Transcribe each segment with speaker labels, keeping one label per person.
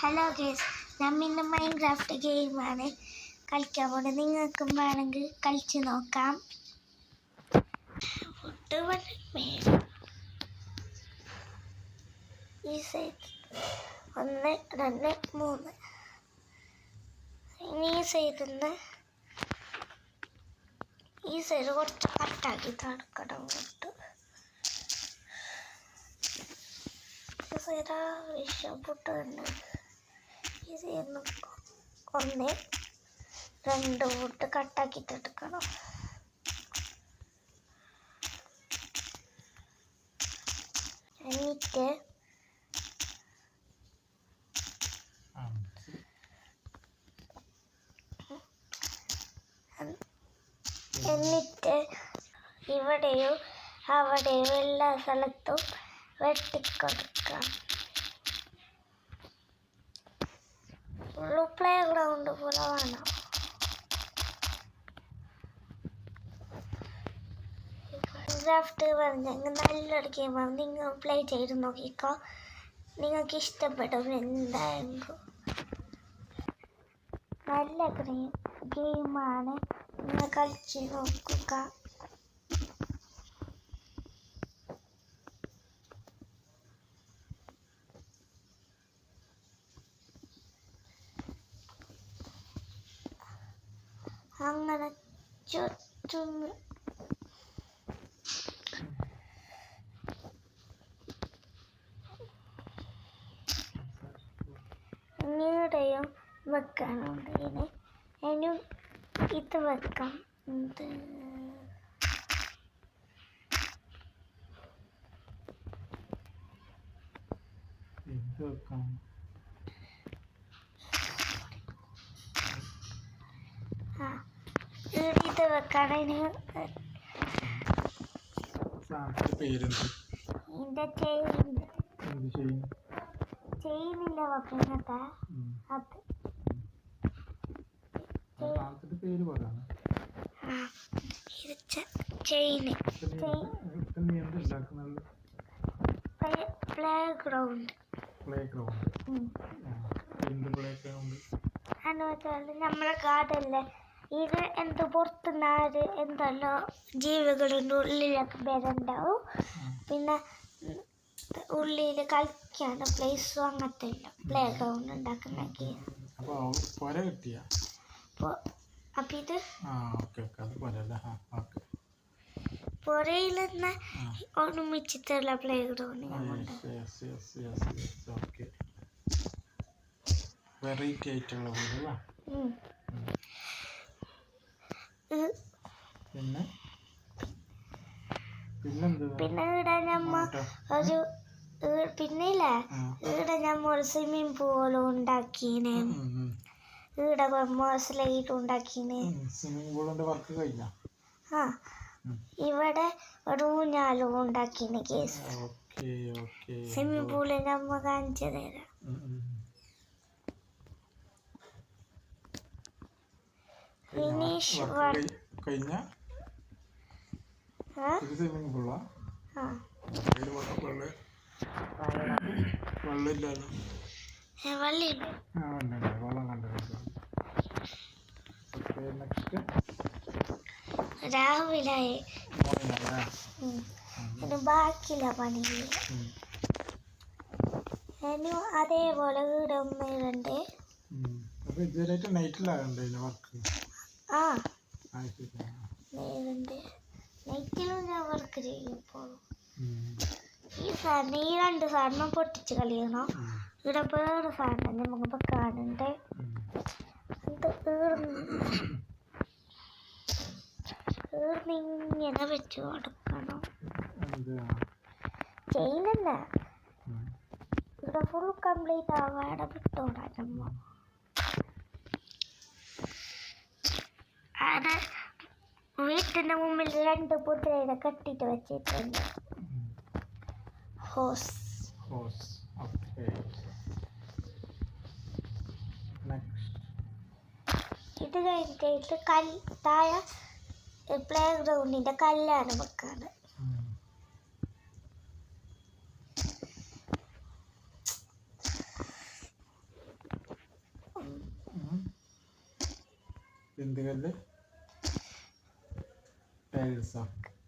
Speaker 1: Hello guys ഞാൻ Minecraft craft ഗെയിമാണ് കളിക്കാൻ പോകുന്നത് നിങ്ങൾക്കും വേണമെങ്കിൽ കളിച്ച് നോക്കാം. ഈ സൈഡ് ഒന്ന് രണ്ട് മൂന്ന്. ഇനി ഈ സൈഡിൽ നിന്ന് ഈ സൈഡ് കുറച്ച് കട്ടാക്കി തണുക്കണം കേട്ടോ സൈഡ് വിഷപ്പെട്ടുണ്ട് ഈ സൈഡിൽ ഒന്ന് രണ്ട് വോട്ട് കട്ടാക്കിയിട്ട് എടുക്കണം എന്നിട്ട് എന്നിട്ട് ഇവിടെയും അവിടെയും എല്ലാ സ്ഥലത്തും വെട്ടിക്കൊടുക്കാം ഫുള്ള് പ്ലേ ഗ്രൗണ്ട് പോലെ വേണം ക്രാഫ്റ്റ് പറഞ്ഞ നല്ലൊരു ഗെയിമാണ് നിങ്ങൾ പ്ലേ ചെയ്ത് നോക്കിക്കോ. നിങ്ങൾക്ക് ഇഷ്ടപ്പെടും എന്തായാലും. നല്ല ഗെയിം ഗെയിമാണ് നിങ്ങൾ കളിച്ച് നോക്കുക അങ്ങനെ ചുറ്റും ഇനിയുടെയും വെക്കാനുണ്ട് ഇതിന് അതിന് വെക്കാം ഇത്
Speaker 2: ഇത്
Speaker 1: ചെയിൻ ചെയിനില്ല വെക്കുന്നത് അത്
Speaker 2: പേര് പറയാണ്. നീ
Speaker 1: പ്ലേ ഗ്രൗണ്ട്
Speaker 2: പ്ലേ ഗ്രൗണ്ട് എന്ത് പ്ലേ ഗ്രൗണ്ട്
Speaker 1: നമ്മളെ കാടല്ലേ ഇത് എന്ത് പുറത്തുനിന്നാര് എന്തല്ലോ ജീവികളുടെ ഉള്ളിലൊക്കെ വരണ്ടാവും. പിന്നെ ഉള്ളിൽ കളിക്കാൻ പ്ലേസും അങ്ങനത്തെ പ്ലേ ഗ്രൗണ്ട്
Speaker 2: ഉണ്ടാക്കുന്ന കിട്ടിയ?
Speaker 1: അപ്പോൾ അപ്പം ഇത് പുറയിൽ നിന്ന് ഒരുമിച്ചിട്ടുള്ള പ്ലേ ഗ്രൗണ്ട്
Speaker 2: വെറൈറ്റി ആയിട്ടുള്ള വീട് പിന്നെ?
Speaker 1: പിന്നെ ഇവിടെ നമ്മ ഒരു ഈ- പിന്നെ ഇല്ലേ
Speaker 2: ആ.
Speaker 1: ഇവിടെ നമ്മ ഒരു സ്വിമ്മിങ് പൂൾ ഉണ്ടാക്കീന് ഇവിടെ സ്ലൈഡ് ഉണ്ടാക്കീന്
Speaker 2: സ്വിമ്മിംഗ് പൂളിന്റെ വർക്ക് കഴിഞ്ഞ?
Speaker 1: ആ ഇവിടെ ഒരു ഊഞ്ഞാലും ഉണ്ടാക്കിന് guys.
Speaker 2: Swimming okay
Speaker 1: swimming pool നമ്മ കാണിച്ചു തരാം. ഫിനിഷ്
Speaker 2: കഴിഞ്ഞ? സ്വിമ്മിംഗ് പൂളാ
Speaker 1: ആ?
Speaker 2: വെള്ളം. കണ്ടു. നെക്സ്റ്റ്
Speaker 1: രാവിലായി ബാക്കിയില്ല പണി. അതേപോലെ
Speaker 2: ഇതുവരെയായിട്ട് വർക്ക്?
Speaker 1: ആ. നൈറ്റിലും ഞാൻ വർക്ക് ചെയ്യും ഇപ്പോൾ ഈ സാറിന് ഈ രണ്ട് സാധനം പൊട്ടിച്ച് കളിയണം. ഇവിടെ വേറെ സാധനം നമുക്ക് കാണണ്ടേ? അത് ഈർന്ന് ഈർന്നിങ്ങനെ വെച്ച് കൊടുക്കണം
Speaker 2: എന്ത്
Speaker 1: ചെയ്യുന്നില്ല ഇവിടെ ഫുൾ കംപ്ലീറ്റ് ആവാടെ വിട്ടോടാ നമ്മ അവിടെ വീട്ടിന്റെ മുമ്പിൽ രണ്ട് പുതിരയുടെ കെട്ടിട്ട് വെച്ചിട്ടുണ്ട്.
Speaker 2: ഹോസ്.
Speaker 1: ഹോസ്.
Speaker 2: Horse.
Speaker 1: ഇത് കഴിഞ്ഞിട്ട് കല്ല് പ്ലേ ഗ്രൗണ്ടിന്റെ കല്ലാണ് വെക്കാറ്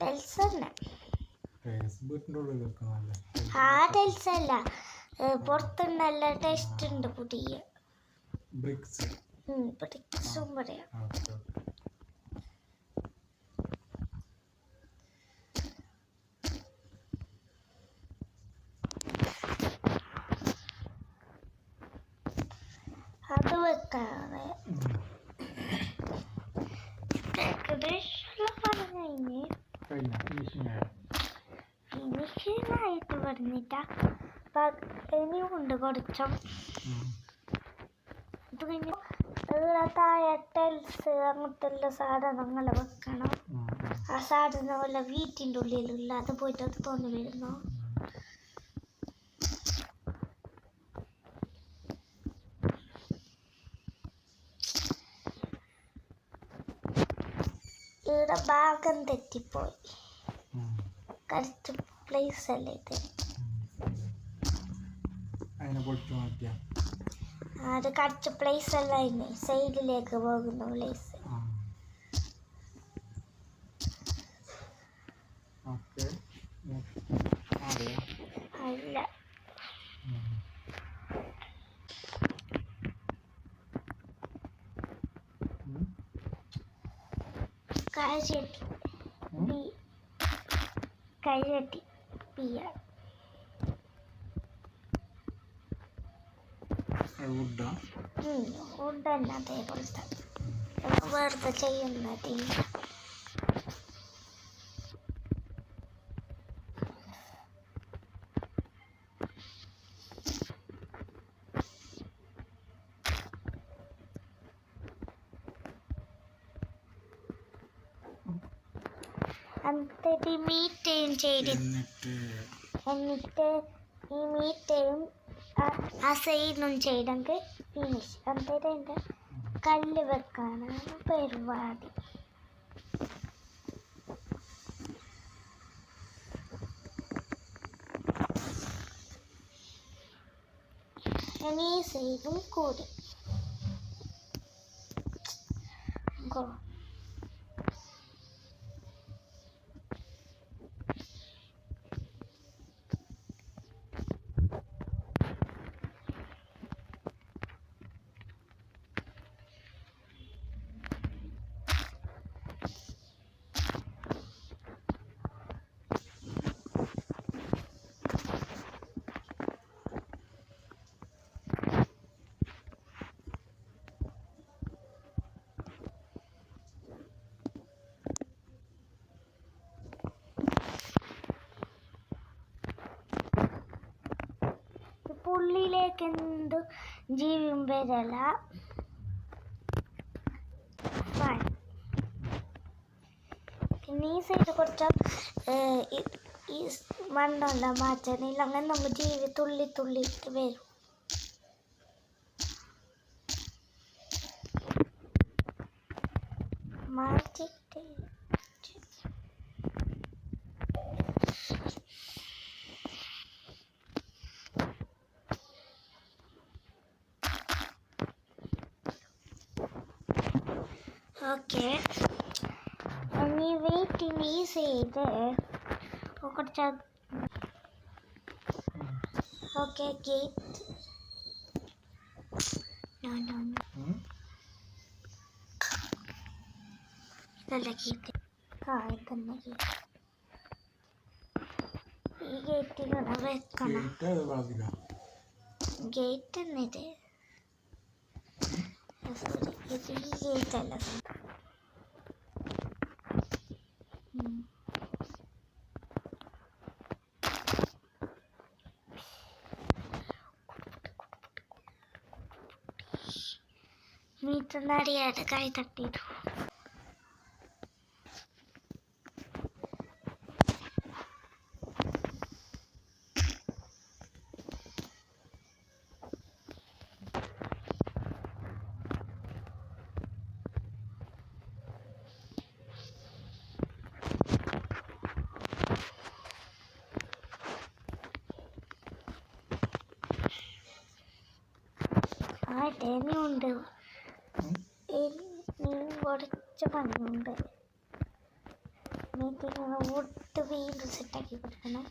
Speaker 2: ടേസ്റ്റ്
Speaker 1: ആ. ഉണ്ട് പുതിയ.
Speaker 2: ബ്രിക്സ്
Speaker 1: ബ്രിക്സും പറയാം. അത് വെക്കാതെ ഏകദേശം പറഞ്ഞു കഴിഞ്ഞ്. ഫിനിഷിനായിട്ട് പറഞ്ഞിട്ട. ഇനിയുണ്ട് കുറച്ചും. ഇത് കഴിഞ്ഞ് ഇവിടെ താഴെ ടൈൽസ് അങ്ങനത്തെ സാധനങ്ങൾ വെക്കണം ആ സാധനം വല്ല വീട്ടിന്റെ ഉള്ളിലുള്ള അത് പോയിട്ട് അത് തോന്നി വരുന്നു. ഇവിടെ ഭാഗം തെറ്റിപ്പോയി. കറക്റ്റ് പ്ലേസ് അല്ലേ ഇത്?
Speaker 2: അതിനെ പൊളിച്ചു മാറ്റിയാ.
Speaker 1: അത് കടിച്ച പ്ലേസ് അല്ല സൈഡിലേക്ക് പോകുന്ന പ്ലേസ് അല്ല കൈചട്ടി ബി കൈചട്ടി പിയാണ് ഫുഡ് തന്നെ അതേപോലത്തെ വെറുതെ ചെയ്യുന്നതില്ല എന്നിട്ട് മീറ്റയും ചെയ്തി
Speaker 2: എന്നിട്ട്
Speaker 1: ഈ മീറ്റയും ആ സൈഡും ചെയ്തെങ്കിൽ ഫിനിഷ് എന്നിട്ട് എന്റെ കല്ല് വെക്കാനാണ് പരിപാടി. ഇനി സൈഡും കൂടി. എന്ത് ജീവിയും വരല. പിന്നെ ഈ സൈഡ് കുറച്ച് ഈ- മണ്ണെല്ലാം മാറ്റാനില്ല അങ്ങനെ നമുക്ക് ജീവി തുള്ളി തുള്ളി വരും. മാറ്റിട്ട് ഓക്കെ. ഇനി വെയിറ്റ് ഈ ചെയ്ത് കുറച്ച് ഓക്കെ ഗേറ്റ് ഇതല്ല ഗേറ്റ് ആ ഇതന്നെ ഗേറ്റ് ഈ ഗേറ്റിലൂടെ വെക്കണം.
Speaker 2: ഗേറ്റ് അത് ബാധിക
Speaker 1: ഗേറ്റ് എന്നിട്ട് സോറി ഇത് ഈ ഗേറ്റ് അല്ല ഉം. മീറ്റ് നടിയായിട്ട് കൈ തട്ടിയിട്ടു ആ ഇനിയുണ്ട് ഇനി- ഇനിയും കുറച്ച് പണിയുണ്ട്. മീറ്റിംഗ് ഒട്ട് വീണ്ടും സെറ്റാക്കി കൊടുക്കണം.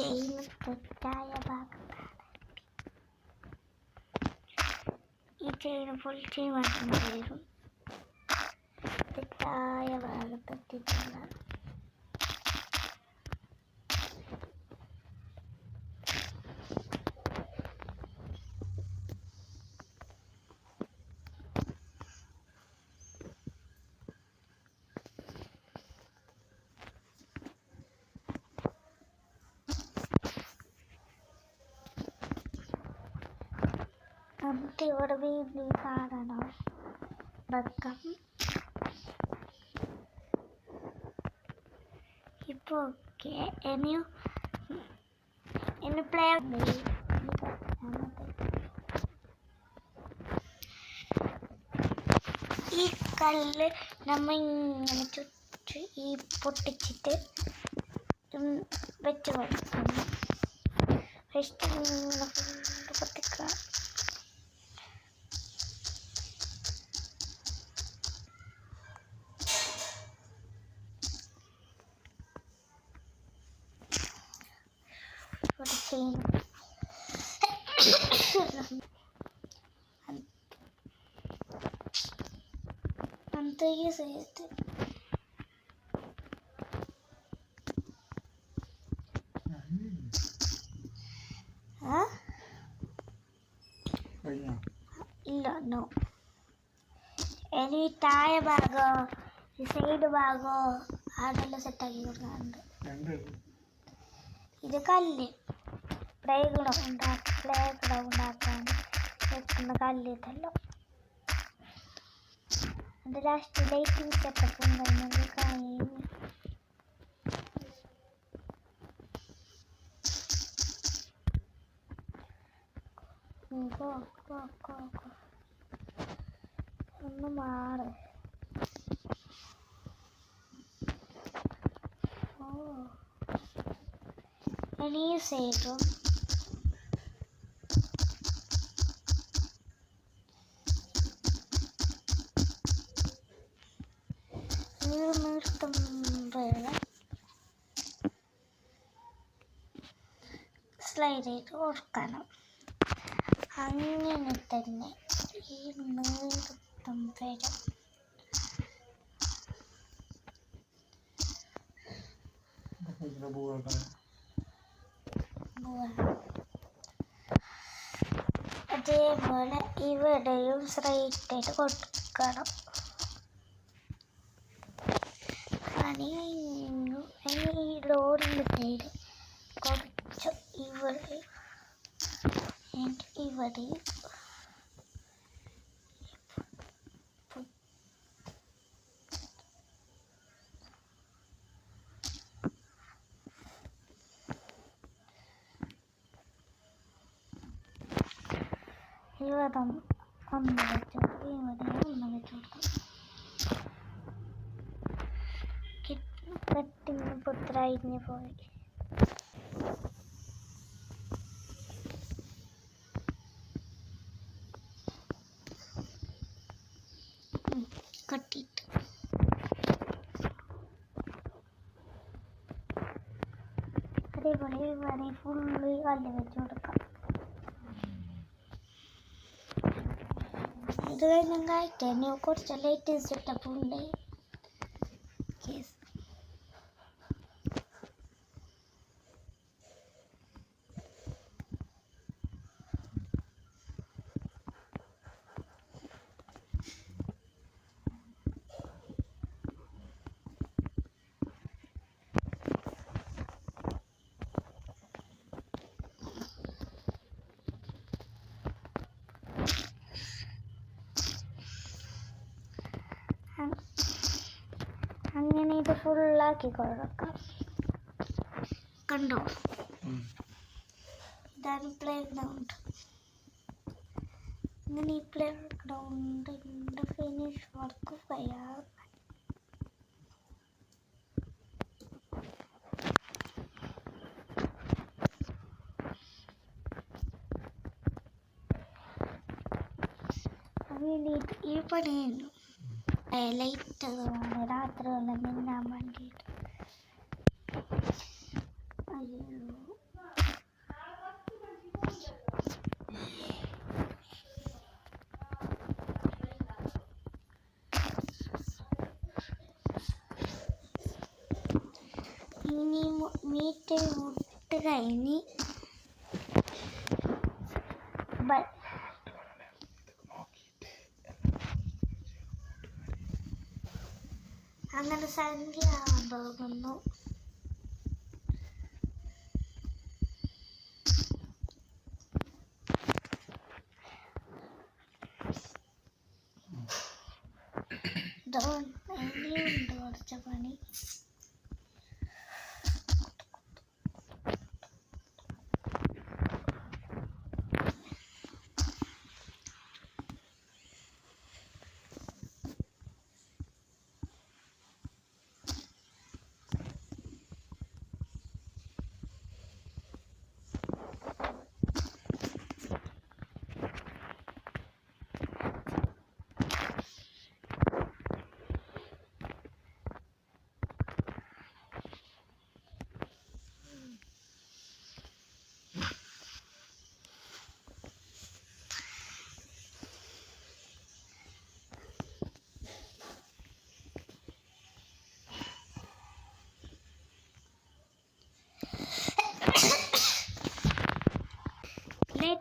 Speaker 1: ചെയിൻ തെറ്റായ ഭാഗത്താണ് ഈ ചെയിൻ ഫുൾ ചെയിൻ മാറ്റേണ്ടി വരും തെറ്റായ ഭാഗത്തെത്തിയിട്ടില്ല നമുക്ക് ഇവിടെ വീണ്ടും കാണണം ബക്കം ഇപ്പോൾ ഓക്കെ ഇനി ഇനി പ്ലേ ഈ കല്ല് നമ്മ ഇങ്ങനെ ചുറ്റി ഈ പൊട്ടിച്ചിട്ട് വെച്ച് കൊടുക്കണം. ഫസ്റ്റ് പൊട്ടിക്കുക. ചെയ്യും അന്തരീ
Speaker 2: സേത്ത്
Speaker 1: ഇല്ല നോ ഇനി താഴെ ഭാഗോ ഈ സൈഡ് ഭാഗോ അതെല്ലാം സെറ്റാക്കി കൊടുക്കാറുണ്ട് ഇത് കല്ല് പ്ലേ ഗ്രൗണ്ട് ഉണ്ടാക്കി. പ്ലേ ഗ്രൗണ്ട് ആക്കാൻ അത് ലാസ്റ്റ് ലൈറ്റ് ഗോ ഒന്ന് മാറ്. ഓ. ഈ സൈഡും സ്ലൈഡ് ചെയ്ത് കൊടുക്കണം. അങ്ങനെ തന്നെ ഈ നിർത്തുമ്പോഴും
Speaker 2: വരും.
Speaker 1: അതേപോലെ ഇവിടെയും സ്ട്രൈറ്റ് ആയിട്ട് കൊടുക്കണം. ഇനി ഈ ഡോറിന്റെ സൈഡ് കുറച്ച് ഇവിടെ ഇവിടെ ഒന്ന് വെച്ച് കൊടുക്കും ഇവിടെ ഒന്ന് വെച്ച് കൊടുക്കും കട്ടിങ് പുത്രയിഞ്ഞ് പോയി ഉം, കട്ടിയിട്ട് അതേപോലെ ഇവിടെ ഫുള്ള് കല്ല് വെച്ച് കൊടുക്കാം ഇത് ഇനി കുറച്ച് ലൈറ്റ് സെറ്റപ്പ് ഉണ്ട്. അങ്ങനെ ഇത് ഫുള്ളാക്കി കൊടുക്കാം കണ്ടോ. ഇതാണ് പ്ലേ ഗ്രൗണ്ട് ഇങ്ങനെ ഈ പ്ലേ ഗ്രൗണ്ടിന്റെ ഫിനിഷ് വർക്ക് ഇത് ഈ പണിയുന്നു லைட்டாக ராத்திரி நின்னாமான்னு கேட்டேன். ஐயோ. അങ്ങനെ സന്ധ്യ ആവാൻ പോകുന്നു ഇതോ ഇനിയുണ്ട് കുറച്ച് പണി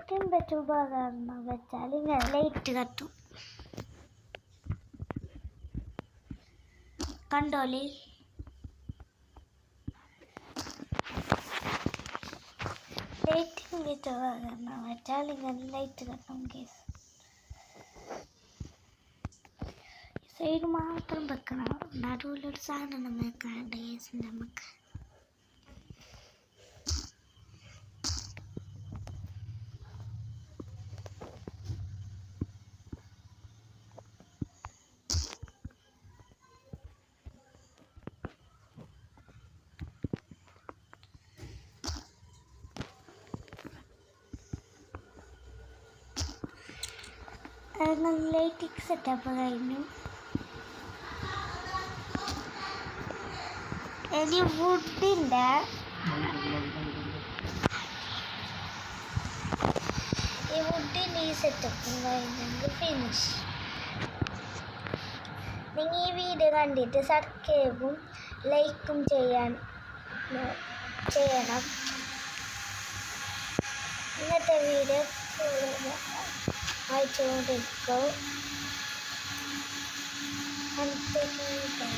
Speaker 1: വെച്ച് ഉപകരണം വെച്ചാൽ. ഇങ്ങനെ ലൈറ്റ് കത്തും കണ്ടോലി ലൈറ്റും വെച്ച് ഉപകരണം വെച്ചാൽ ഇങ്ങനെ ലൈറ്റ് കത്തും കേസ്. സൈഡ് മാത്രം വെക്കണം. നടുവിലൊരു സാധനം വെക്കാണ്ട് കേസ് നമുക്ക്. അങ്ങനെ ലൈറ്റിംഗ് സെറ്റപ്പ് കഴിഞ്ഞു ഇനി വുഡിന്റെ ഈ വുഡിന്റെ ഈ സെറ്റപ്പും കഴിഞ്ഞെങ്കിൽ ഫിനിഷ് നിങ്ങൾ ഈ വീഡിയോ കണ്ടിട്ട് സബ്സ്ക്രൈബും ലൈക്കും ചെയ്യാൻ ചെയ്യണം. ഇന്നത്തെ വീഡിയോ വായിച്ചുകൊണ്ടിരിക്കും അടുത്ത വീഡിയോ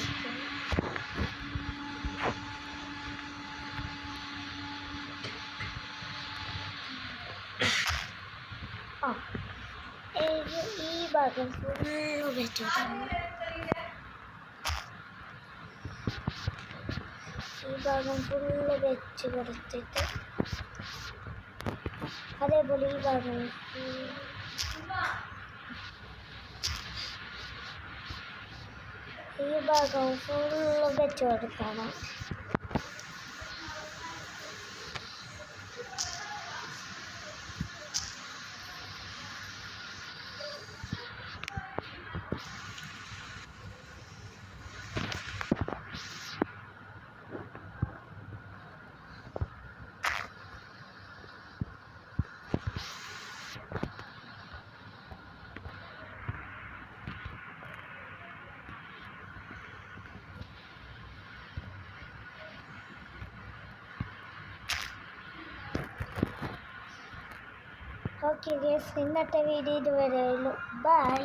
Speaker 1: ആ ഈ- ഭാഗം ഫുള്ള് വെച്ചു ഈ ഭാഗം ഫുള്ള് വെച്ച് കൊടുത്തിട്ട് അതേപോലെ ഈ ഭാഗം ഈ ഭാഗം ഫുള്ള് വെച്ച് കൊടുക്കണം. ഓക്കെ ഗേസ് ഇന്നത്തെ വീഡിയോ ഇതുവരെ ബൈ